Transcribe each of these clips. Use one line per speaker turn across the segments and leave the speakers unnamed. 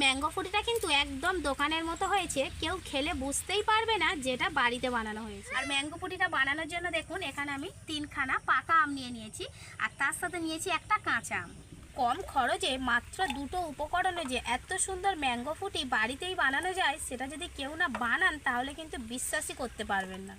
Mango ফুটিটা কিন্তু একদম দোকানের মতো হয়েছে, কেউ খেলে বুঝতেই পারবে না যেটা বাড়িতে বানানো হয়েছে। আর ম্যাঙ্গো ফুটিটা বানানোর জন্য দেখুন, এখানে আমি তিনখানা পাকা আম নিয়ে নিয়েছি, আর তার সাথে নিয়েছি একটা কাঁচা আম। কম খরচে মাত্র দুটো উপকরণে যে এত সুন্দর ম্যাঙ্গো ফুটি বাড়িতেই বানানো যায়, সেটা যদি কেউ না বানান, তাহলে কিন্তু বিশ্বাসই করতে পারবেন না।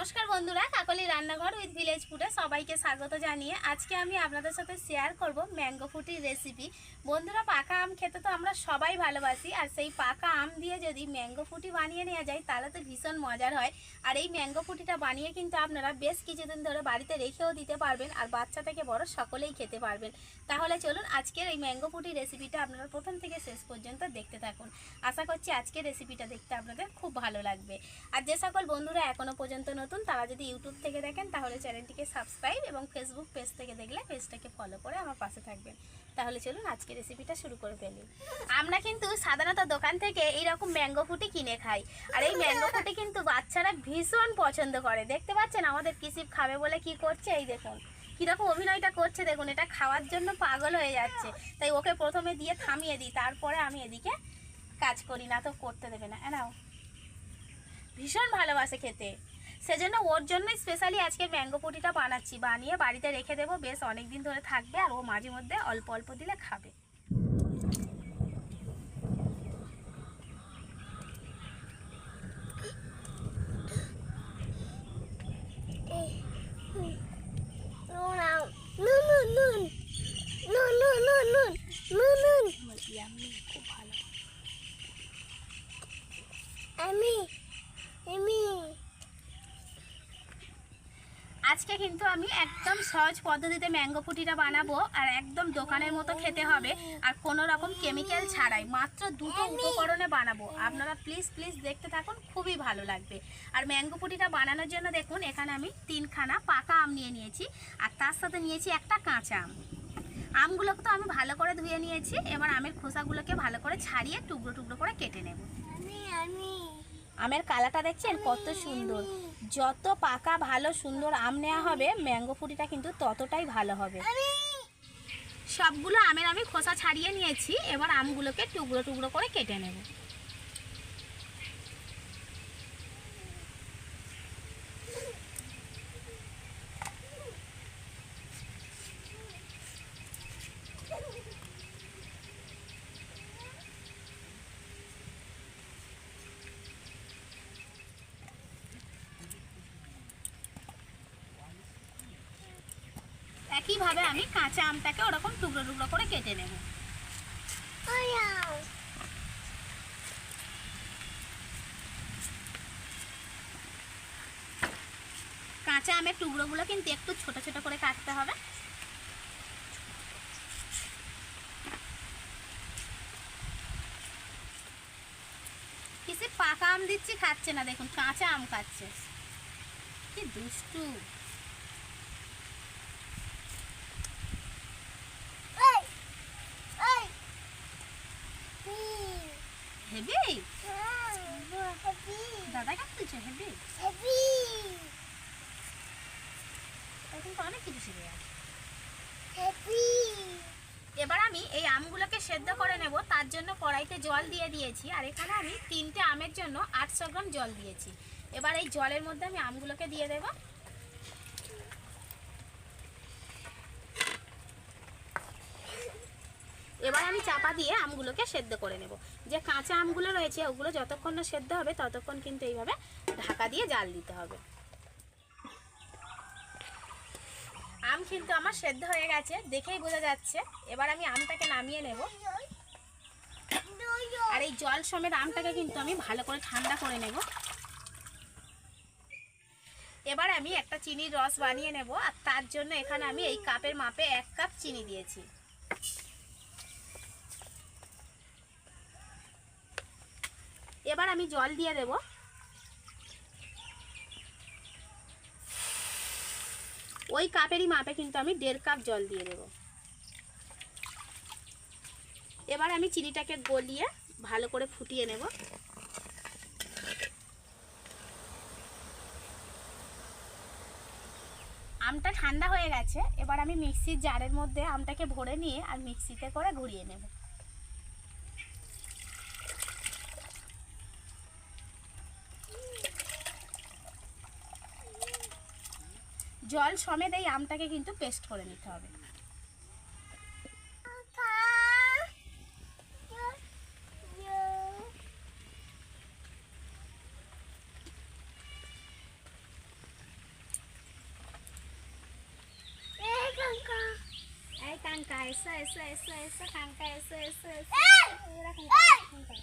নমস্কার বন্ধুরা, কাকলি রান্নাঘর উইথ ভিলেজ ফুডে সবাইকে স্বাগত জানিয়ে আজকে আমি আপনাদের সাথে শেয়ার করব ম্যাঙ্গো ফুটির রেসিপি বন্ধুরা, পাকা আম খেতে তো আমরা সবাই ভালোবাসি, আর সেই পাকা আম দিয়ে যদি ম্যাঙ্গো ফুটি বানিয়ে নেওয়া যায়, তাহলে তো ভীষণ মজার হয়। আর এই ম্যাঙ্গো ফুটিটা বানিয়ে কিন্তু আপনারা বেশ কিছুদিন ধরে বাড়িতে রেখেও দিতে পারবেন, আর বাচ্চা থেকে বড় সকলেই খেতে পারবেন। তাহলে চলুন, আজকের এই ম্যাঙ্গো ফুটি রেসিপিটা আপনারা প্রথম থেকে শেষ পর্যন্ত দেখতে থাকুন। আশা করছি আজকের রেসিপিটা দেখতে আপনাদের খুব ভালো লাগবে। আর যে সকল বন্ধুরা এখনও পর্যন্ত নতুন, তারা যদি ইউটিউব থেকে দেখেন, তাহলে চ্যানেলটিকে সাবস্ক্রাইব এবং ফেসবুক পেজ থেকে দেখলে পেজটাকে ফলো করে আমার পাশে থাকবেন। তাহলে চলুন আজকে রেসিপিটা শুরু করে ফেলি। আমরা কিন্তু সাধারণত দোকান থেকে এই রকম ম্যাঙ্গো ফুটি কিনে খাই। আর এই ম্যাঙ্গো ফুটি কিন্তু বাচ্চারা ভীষণ পছন্দ করে। দেখতে পাচ্ছেন আমাদের কিসিপ খাবে বলে কি করছে? এই দেখুন। কীরকম অভিনয়টা করছে দেখুন, এটা খাওয়ার জন্য পাগল হয়ে যাচ্ছে। তাই ওকে প্রথমে দিয়ে থামিয়ে দিই, তারপরে আমি এদিকে কাজ করি, না তো করতে দেবে না। এ নাও। ভীষণ ভালোবাসে খেতে। সেজন্য ওর জন্যই স্পেশালি আজকে ম্যাঙ্গো পুটিটা বানাচ্ছি। বানিয়ে বাড়িতে রেখে দেবো, বেশ অনেক দিন ধরে থাকবে আর ও মাঝে মধ্যে অল্প অল্প দিলে খাবে খুব ভালো
আমি আমি
আজকে কিন্তু আমি একদম সহজ পদ্ধতিতে ম্যাঙ্গো ফুটিটা বানাবো আর একদম দোকানের মতো খেতে হবে। আর কোনো রকম কেমিক্যাল ছাড়াই মাত্র দুটো উপকরণে বানাবো। আপনারা প্লিজ প্লিজ দেখতে থাকুন খুবই ভালো লাগবে। আর ম্যাঙ্গো ফুটিটা বানানোর জন্য দেখুন এখানে আমি তিনখানা পাকা আম নিয়ে নিয়েছি। আর তার সাথে নিয়েছি একটা কাঁচা আম। আমগুলোকে তো আমি ভালো করে ধুয়ে নিয়েছি। এবার আমের খোসাগুলোকে ভালো করে ছাড়িয়ে টুকরো টুকরো করে কেটে নেব।
আমি।
আমের কালারটা দেখছেন? কত সুন্দর। যত পাকা ভালো সুন্দর আম নেওয়া হবে, ম্যাঙ্গো ফুটিটা কিন্তু ততটাই ভালো হবে। সবগুলো আমের আমি খোসা ছাড়িয়ে নিয়েছি, এবার আমগুলোকে টুকরো টুকরো করে কেটে নেব। একইভাবে আমি কাঁচা আমটাকে ওরকম টুকরো টুকরো করে কেটে নেব। কাঁচা আমের টুকরোগুলো কিন্তু একটু ছোট ছোট করে কাটতে হবে। পাকা আম দিচ্ছি, খাচ্ছে না। দেখুন, কাঁচা আম খাচ্ছে। কি দুষ্টু
এই এই
হেবি
হ্যাপি
দাদা কাটতেছে হেবি
হ্যাপি
এখন তো অনেক কিছু শিখে গেছে। এবার আমি এই আমগুলোকে সেদ্ধ করে নেব তার জন্য কড়াইতে জল দিয়ে দিয়েছি আর এখানে আমি তিনটে আমের জন্য আটশো গ্রাম জল দিয়েছি। এবার এই জলের মধ্যে আমি আমগুলোকে দিয়ে দেব। এবার আমি চাপা দিয়ে আমগুলোকে সেদ্ধ করে নেব। যে কাঁচা আমগুলো রয়েছে ওগুলো যতক্ষণ না সেদ্ধ হবে ততক্ষণ কিন্তু এইভাবে ঢাকা দিয়ে জাল দিতে হবে। আম কিন্তু আমার সেদ্ধ হয়ে গেছে, দেখেই বোঝা যাচ্ছে। এবার আমি আমটাকে নামিয়ে নেব। আর এই জল সমেত আমটাকে কিন্তু আমি ভালো করে ঠান্ডা করে নেব। এবার আমি একটা চিনির রস বানিয়ে নেব, আর তার জন্য এখানে আমি এই কাপের মাপে এক কাপ চিনি দিয়েছি। এবার আমি জল দিয়ে দেব। ওই কাপেরই মাপে কিন্তু আমি দেড় কাপ জল দিয়ে দেব। এবার আমি চিনিটাকে গলিয়ে ভালো করে ফুটিয়ে নেব। আমটা ঠান্ডা হয়ে গেছে, এবার আমি মিক্সির জারের মধ্যে আমটাকে ভরে নিয়ে আর মিক্সিতে করে ঘুরিয়ে নেব। জল সমেত এই আমটাকে কিন্তু পেস্ট করে নিতে হবে। এই কাঙ্কা। এসো এসো এসো এসো কাঙ্কা এসো এসো এসো। এরা কাঙ্কা, কাঙ্কা।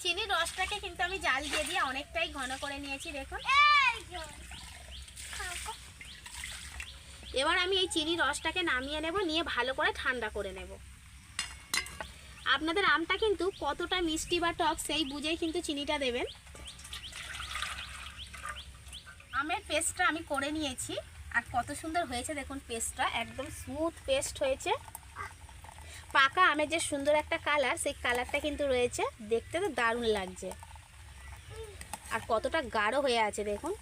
চিনির রসটাকে কিন্তু আমি জাল দিয়ে দিয়ে অনেকটাই ঘন করে নিয়েছি দেখুন। এবার আমি এই চিনির রসটাকে নামিয়ে নেব, নিয়ে ভালো করে ঠান্ডা করে নেব। আপনাদের আমটা কিন্তু কতটা মিষ্টি বা টক সেই বুঝেই কিন্তু চিনিটা দেবেন। আমের পেস্টটা আমি করে নিয়েছি, আর কত সুন্দর হয়েছে দেখুন পেস্টটা, একদম স্মুথ পেস্ট হয়েছে। পাকা আমের যে সুন্দর একটা কালার, সেই কালারটা কিন্তু রয়েছে, দেখতে তো দারুণ লাগছে। আর কতটা গাঢ় হয়ে আছে দেখুন।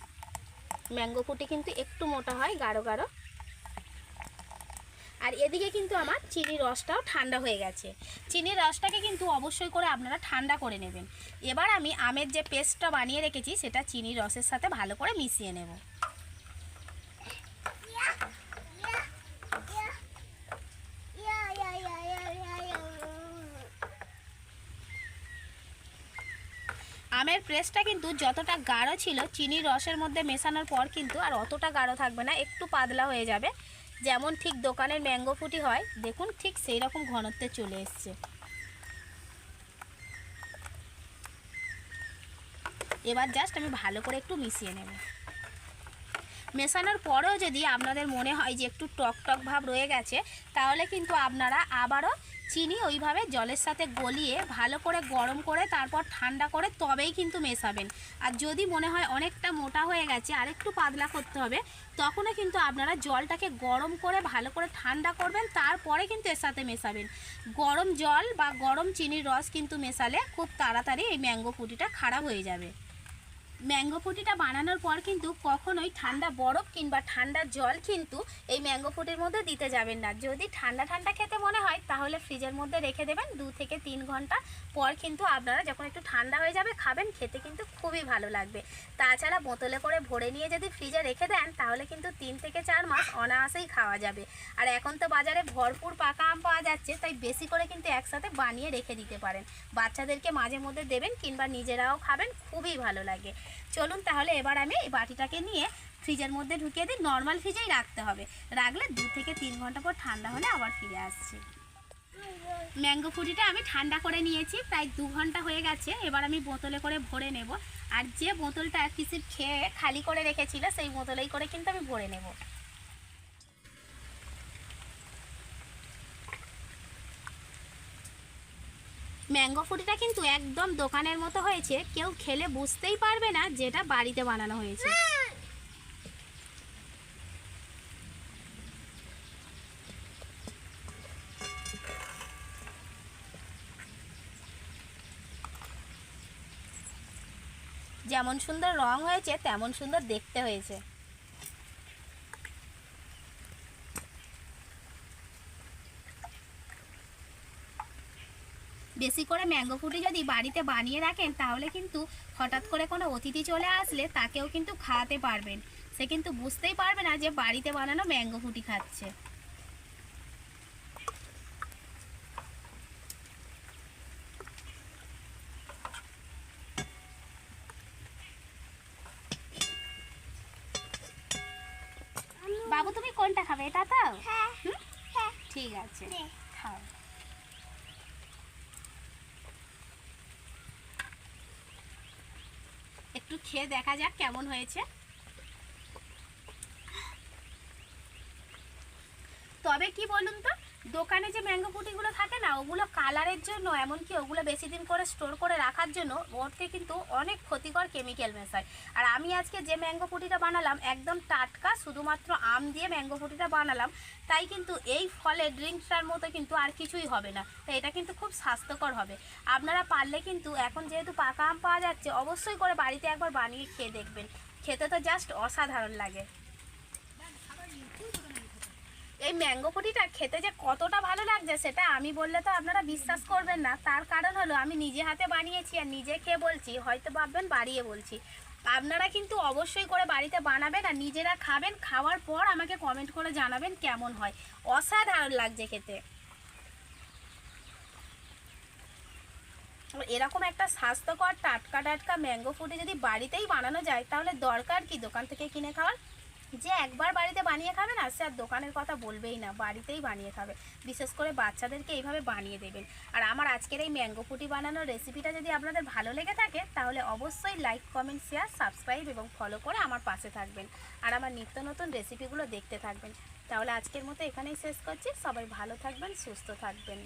ম্যাঙ্গো ফুটি কিন্তু একটু মোটা হয়, গাঢ় গাঢ়। আর এদিকে কিন্তু আমার চিনির রসটাও ঠান্ডা হয়ে গেছে। চিনির রসটাকে কিন্তু অবশ্যই করে আপনারা ঠান্ডা করে নেবেন। এবার আমি আমের যে পেস্টটা বানিয়ে রেখেছি, সেটা চিনির রসের সাথে ভালো করে মিশিয়ে নেব। আমের পেস্টটা কিন্তু যতটা গাঢ় ছিল, চিনির রসের মধ্যে মেশানোর পর কিন্তু আর অতটা গাঢ় থাকবে না, একটু পাতলা হয়ে যাবে। যেমন ঠিক দোকানের ম্যাঙ্গো ফুটি হয়, দেখুন ঠিক সেই রকম ঘনত্বে চলে এসছে। এবার জাস্ট আমি ভালো করে একটু মিশিয়ে নেব। মেশানোর পরেও যদি আপনাদের মনে হয় যে একটু টক টক ভাব রয়ে গেছে, তাহলে কিন্তু আপনারা আবারও চিনি ওইভাবে জলের সাথে গলিয়ে ভালো করে গরম করে তারপর ঠান্ডা করে তবেই কিন্তু মেশাবেন। আর যদি মনে হয় অনেকটা মোটা হয়ে গেছে আর একটু পাতলা করতে হবে, তখনও কিন্তু আপনারা জলটাকে গরম করে ভালো করে ঠান্ডা করবেন, তারপরে কিন্তু এর সাথে মেশাবেন। গরম জল বা গরম চিনির রস কিন্তু মেশালে খুব তাড়াতাড়ি এই ম্যাঙ্গো ফুটিটা খারাপ হয়ে যাবে। ম্যাঙ্গো ফুটিটা বানানোর পর কিন্তু কখনোই ঠান্ডা বরফ কিংবা ঠান্ডা জল কিন্তু এই ম্যাঙ্গো ফুটির মধ্যে দিতে যাবেন না। যদি ঠান্ডা ঠান্ডা খেতে মনে হয়, তাহলে ফ্রিজের মধ্যে রেখে দেবেন দু থেকে তিন ঘণ্টা পর কিন্তু আপনারা যখন একটু ঠান্ডা হয়ে যাবে খাবেন, খেতে কিন্তু খুবই ভালো লাগবে। তাছাড়া বোতলে করে ভরে নিয়ে যদি ফ্রিজে রেখে দেন, তাহলে কিন্তু তিন থেকে চার মাস অনায়াসেই খাওয়া যাবে। আর এখন তো বাজারে ভরপুর পাকা আম পাওয়া যাচ্ছে, তাই বেশি করে কিন্তু একসাথে বানিয়ে রেখে দিতে পারেন। বাচ্চাদেরকে মাঝে মধ্যে দেবেন কিংবা নিজেরাও খাবেন, খুবই ভালো লাগে। চলুন তাহলে এবার আমি এই বাটিটাকে নিয়ে ফ্রিজের মধ্যে ঢুকিয়ে দিই। নর্মাল ফ্রিজেই রাখতে হবে। রাখলে দু থেকে তিন ঘণ্টা পর ঠান্ডা হলে আবার ফিরে আসছি। ম্যাঙ্গো ফুটিটা আমি ঠান্ডা করে নিয়েছি, প্রায় দু ঘণ্টা হয়ে গেছে। এবার আমি বোতলে করে ভরে নেব। আর যে বোতলটা পিসির খেয়ে খালি করে রেখেছিল, সেই বোতলেই করে কিন্তু আমি ভরে নেব। ম্যাঙ্গো ফুটিটা কিন্তু একদম দোকানের মতো হয়েছে, কেউ খেলে বুঝতেই পারবে না যেটা বাড়িতে বানানো হয়েছে। যেমন সুন্দর রং হয়েছে, তেমন সুন্দর দেখতে হয়েছে। বেশি করে ম্যাঙ্গো ফুটি যদি বাড়িতে বানিয়ে রাখেন তাহলে কিন্তু হঠাৎ করে কোনো অতিথি চলে আসলে তাকেও কিন্তু খাওয়াতে পারবেন। সে কিন্তু বুঝতেই পারবে না যে বাড়িতে বানানো ম্যাঙ্গো ফুটি খাচ্ছে। বাবু তুমি কোনটা খাবে? এটা তো? হুম? ঠিক আছে। খাও একটু খেয়ে দেখা যাক কেমন হয়েছে। তবে কি বলুন তো? দোকানে যে ম্যাঙ্গো ফুটিগুলো থাকে না, ওগুলো কালারের জন্য, এমনকি ওগুলো বেশি দিন করে স্টোর করে রাখার জন্য ওরতে কিন্তু অনেক ক্ষতিকর কেমিক্যাল মেশায়। আর আমি আজকে যে ম্যাঙ্গো ফুটিটা বানালাম, একদম টাটকা, শুধুমাত্র আম দিয়ে ম্যাঙ্গো ফুটিটা বানালাম, তাই কিন্তু এই ফলে ড্রিঙ্কসটার মতো কিন্তু আর কিছুই হবে না। তো এটা কিন্তু খুব স্বাস্থ্যকর হবে। আপনারা পারলে কিন্তু এখন যেহেতু পাকা আম পাওয়া যাচ্ছে, অবশ্যই করে বাড়িতে একবার বানিয়ে খেয়ে দেখবেন। খেতে তো জাস্ট অসাধারণ লাগে। এই ম্যাঙ্গো ফুটিটা খেতে যে কতটা ভালো লাগছে সেটা আমি বললে তো আপনারা বিশ্বাস করবেন না। তার কারণ হলো আমি নিজে হাতে বানিয়েছি আর নিজে খেয়ে বলছি, হয়তো ভাববেন বাড়িয়ে বলছি। আপনারা কিন্তু অবশ্যই করে বাড়িতে বানাবেন আর নিজেরা খাবেন, খাওয়ার পর আমাকে কমেন্ট করে জানাবেন কেমন হয়। অসাধারণ লাগছে খেতে। এরকম একটা স্বাস্থ্যকর টাটকা টাটকা ম্যাঙ্গো ফুটি যদি বাড়িতেই বানানো যায়, তাহলে দরকার কি দোকান থেকে কিনে খাওয়ার? যে একবার বাড়িতে বানিয়ে খাবে না, সে আর দোকানের কথা বলবেই না, বাড়িতেই বানিয়ে খাবে। বিশেষ করে বাচ্চাদেরকে এইভাবে বানিয়ে দেবেন। আর আমার আজকের এই ম্যাঙ্গো ফুটি বানানোর রেসিপিটা যদি আপনাদের ভালো লেগে থাকে, তাহলে অবশ্যই লাইক কমেন্ট শেয়ার সাবস্ক্রাইব এবং ফলো করে আমার পাশে থাকবেন। আর আমার নিত্য নতুন রেসিপিগুলো দেখতে থাকবেন। তাহলে আজকের মতো এখানেই শেষ করছি। সবাই ভালো থাকবেন, সুস্থ থাকবেন।